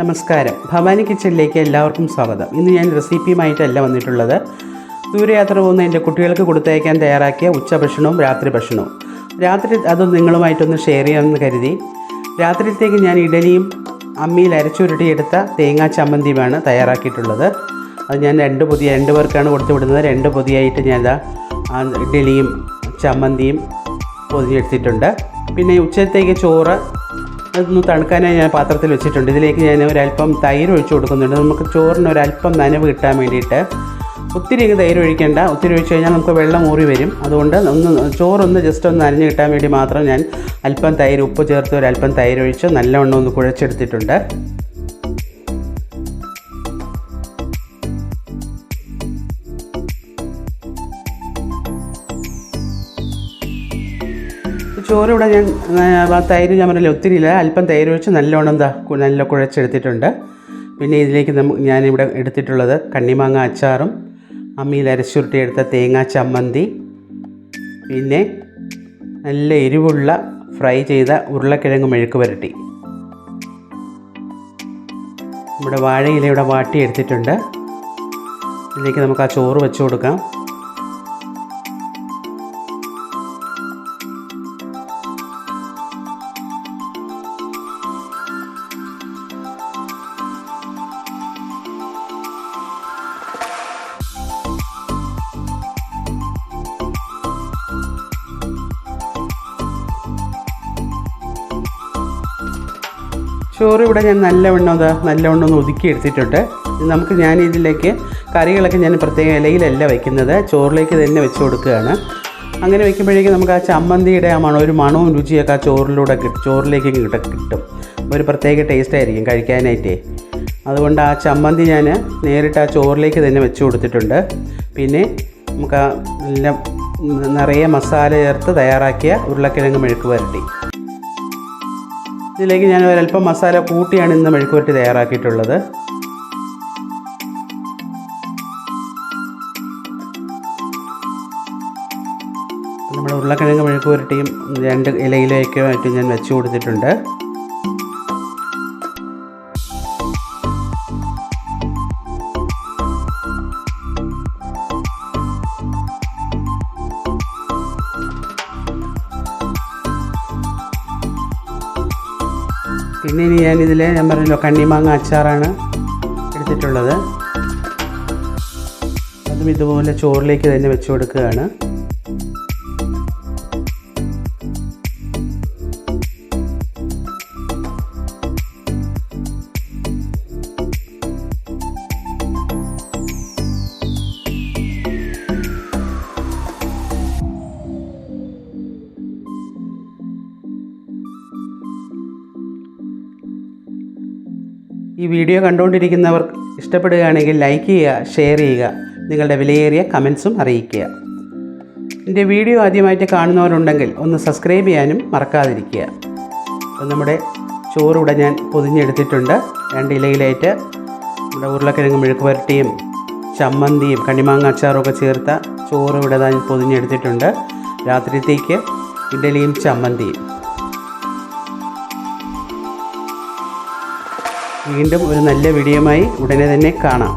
നമസ്കാരം. ഭവാനി കിച്ചണിലേക്ക് എല്ലാവർക്കും സ്വാഗതം. ഇന്ന് ഞാൻ റെസിപ്പിയുമായിട്ടല്ല വന്നിട്ടുള്ളത്. ദൂരയാത്ര പോകുന്ന എന്റെ കുട്ടികൾക്ക് കൊടുത്തയക്കാൻ തയ്യാറാക്കിയ ഉച്ചഭക്ഷണവും രാത്രി ഭക്ഷണവും. രാത്രി അത് നിങ്ങളുമായിട്ടൊന്ന് ഷെയർ ചെയ്യാമെന്ന് കരുതി. രാത്രിത്തേക്ക് ഞാൻ ഇഡലിയും അമ്മിയിൽ അരച്ചുരുട്ടിയെടുത്ത തേങ്ങാ ചമ്മന്തിയുമാണ് തയ്യാറാക്കിയിട്ടുള്ളത്. അത് ഞാൻ രണ്ട് പൊതി രണ്ട് പേർക്കാണ് കൊടുത്തു വിടുന്നത്. രണ്ട് പൊതിയായിട്ട് ഞാൻ ഇഡലിയും ചമ്മന്തിയും പൊതിഞ്ഞെടുത്തിട്ടുണ്ട് പിന്നെ ഉച്ചത്തേക്ക് ചോറ് അതൊന്ന് തണുക്കാനായി ഞാൻ പാത്രത്തിൽ വെച്ചിട്ടുണ്ട്. ഇതിലേക്ക് ഞാൻ ഒരല്പം തൈര് ഒഴിച്ച് കൊടുക്കുന്നുണ്ട്. നമുക്ക് ചോറിന് ഒരല്പം നനവ് കിട്ടാൻ വേണ്ടിയിട്ട് ഒത്തിരി അങ്ങ് തൈര് ഒഴിക്കേണ്ട. ഒത്തിരി ഒഴിച്ച് കഴിഞ്ഞാൽ നമുക്ക് വെള്ളം ഊറി വരും. അതുകൊണ്ട് ഒന്ന് ചോറൊന്ന് ജസ്റ്റ് ഒന്ന് നനഞ്ഞ് കിട്ടാൻ വേണ്ടി മാത്രം ഞാൻ അല്പം തൈര് ഉപ്പ് ചേർത്ത് ഒരല്പം തൈര് ഒഴിച്ച് നല്ലവണ്ണം ഒന്ന് കുഴച്ചെടുത്തിട്ടുണ്ട്. ചോറ് ഇവിടെ ഞാൻ തൈര് ഞാൻ പറഞ്ഞില്ല ഒത്തിരി ഇല്ല. അല്പം തൈര് ഒഴിച്ച് നല്ലോണം എന്താ നല്ല കുഴച്ചെടുത്തിട്ടുണ്ട്. പിന്നെ ഇതിലേക്ക് നമ്മ ഞാനിവിടെ എടുത്തിട്ടുള്ളത് കണ്ണിമാങ്ങ അച്ചാറും അമ്മിയിൽ അരച്ചുരുട്ടി എടുത്ത തേങ്ങാ ചമ്മന്തി പിന്നെ നല്ല എരിവുള്ള ഫ്രൈ ചെയ്ത ഉരുളക്കിഴങ്ങ് മെഴുക്ക് പുരട്ടി. നമ്മുടെ വാഴയില ഇവിടെ വാട്ടിയെടുത്തിട്ടുണ്ട്. ഇതിലേക്ക് നമുക്ക് ആ ചോറ് വെച്ച് കൊടുക്കാം. ചോറ് ഇവിടെ ഞാൻ നല്ലവണ്ണം അതാ നല്ലവണ്ണം ഒന്ന് ഒതുക്കി എടുത്തിട്ടുണ്ട്. നമുക്ക് ഞാൻ ഇതിലേക്ക് കറികളൊക്കെ ഞാൻ പ്രത്യേക ഇലയിലല്ല വയ്ക്കുന്നത്. ചോറിലേക്ക് തന്നെ വെച്ച് കൊടുക്കുകയാണ്. അങ്ങനെ വെക്കുമ്പോഴേക്കും നമുക്ക് ആ ചമ്മന്തിയുടെ ആ മണം ഒരു മണവും രുചിയൊക്കെ ആ ചോറിലൂടെ ചോറിലേക്ക് കിട്ട കിട്ടും. ഒരു പ്രത്യേക ടേസ്റ്റ് ആയിരിക്കും കഴിക്കാനായിട്ടേ. അതുകൊണ്ട് ആ ചമ്മന്തി ഞാൻ നേരിട്ട് ആ ചോറിലേക്ക് തന്നെ വെച്ച് കൊടുത്തിട്ടുണ്ട്. പിന്നെ നമുക്ക് ആ നല്ല നിറയെ മസാല ചേർത്ത് തയ്യാറാക്കിയ ഉരുളക്കിഴങ്ങ് മെഴുക്ക് വരട്ടി ഇതിലേക്ക് ഞാൻ ഒരല്പം മസാല കൂട്ടിയാണ് ഇന്ന് മെഴുക്കുവരട്ടി തയ്യാറാക്കിയിട്ടുള്ളത്. നമ്മുടെ ഉരുളക്കിഴങ്ങ് മെഴുക്കുവരട്ടിയും രണ്ട് ഇലയിലേക്കുമായിട്ട് ഞാൻ വെച്ച് കൊടുത്തിട്ടുണ്ട്. പിന്നെ ഇനി ഞാൻ ഇതിൽ ഞാൻ പറഞ്ഞല്ലോ കണ്ണിമാങ്ങ അച്ചാറാണ് എടുത്തിട്ടുള്ളത്. അതും ഇതുപോലെ ചോറിലേക്ക് തന്നെ വെച്ച് കൊടുക്കുകയാണ്. ഈ വീഡിയോ കണ്ടുകൊണ്ടിരിക്കുന്നവർ ഇഷ്ടപ്പെടുകയാണെങ്കിൽ ലൈക്ക് ചെയ്യുക ഷെയർ ചെയ്യുക നിങ്ങളുടെ വിലയേറിയ കമൻസും അറിയിക്കുക. എന്റെ വീഡിയോ ആദ്യമായിട്ട് കാണുന്നവരുണ്ടെങ്കിൽ ഒന്ന് സബ്സ്ക്രൈബ് ചെയ്യാനും മറക്കാതിരിക്കുക. അപ്പോൾ നമ്മുടെ ചോറിവിടെ ഞാൻ പൊതിഞ്ഞെടുത്തിട്ടുണ്ട്. രണ്ട് ഇലയിലായിട്ട് നമ്മുടെ ഉരുളക്കിഴങ്ങ് മെഴുക്ക് പുരട്ടിയും ചമ്മന്തിയും കണ്ണിമാങ്ങ അച്ചാറും ഒക്കെ ചേർത്ത ചോറ് ഇവിടെ ഞാൻ പൊതിഞ്ഞെടുത്തിട്ടുണ്ട്. രാത്രിത്തേക്ക് ഇഡലിയും ചമ്മന്തിയും. വീണ്ടും ഒരു നല്ല വീഡിയോയുമായി ഉടനെ തന്നെ കാണാം.